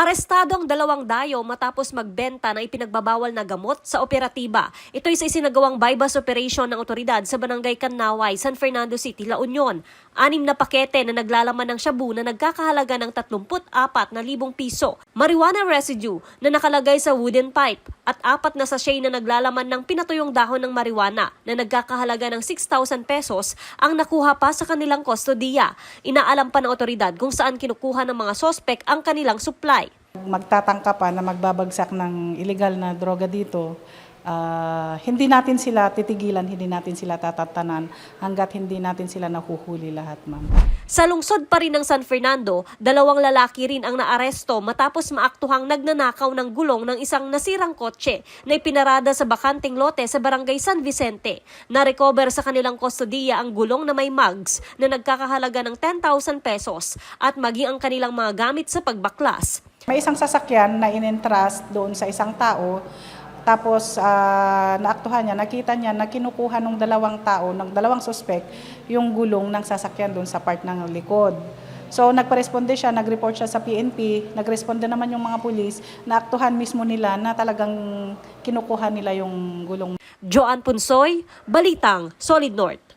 Arestado ang dalawang dayo matapos magbenta ng ipinagbabawal na gamot sa operatiba. Ito'y sa isinagawang bypass operation ng otoridad sa Barangay Canaway, San Fernando City, La Union. Anim na pakete na naglalaman ng shabu na nagkakahalaga ng 34,000 piso. Marijuana residue na nakalagay sa wooden pipe at apat na sachet na naglalaman ng pinatuyong dahon ng marijuana na nagkakahalaga ng 6,000 pesos ang nakuha pa sa kanilang kustodiya. Inaalam pa ng otoridad kung saan kinukuha ng mga sospek ang kanilang supply. Magtatangka pa na magbabagsak ng illegal na droga dito, ah, hindi natin sila titigilan, hindi natin sila tatatanan hanggat hindi natin sila nahuhuli lahat, ma'am. Sa lungsod pa rin ng San Fernando, dalawang lalaki rin ang naaresto matapos maaktuhang nagnanakaw ng gulong ng isang nasirang kotse na ipinarada sa bakanting lote sa barangay San Vicente. Na-recover sa kanilang kustodiya ang gulong na may mugs na nagkakahalaga ng 10,000 pesos at maging ang kanilang mga gamit sa pagbaklas. May isang sasakyan na in-entrust doon sa isang tao, tapos ah, naaktuhan niya, nakita niya na kinukuha ng dalawang tao, ng dalawang suspect, yung gulong ng sasakyan doon sa part ng likod. So nagparesponde siya, nag-report siya sa PNP, nagresponde naman yung mga pulis, naaktuhan mismo nila na talagang kinukuha nila yung gulong Joan Punsoy, Balitang, Solid North.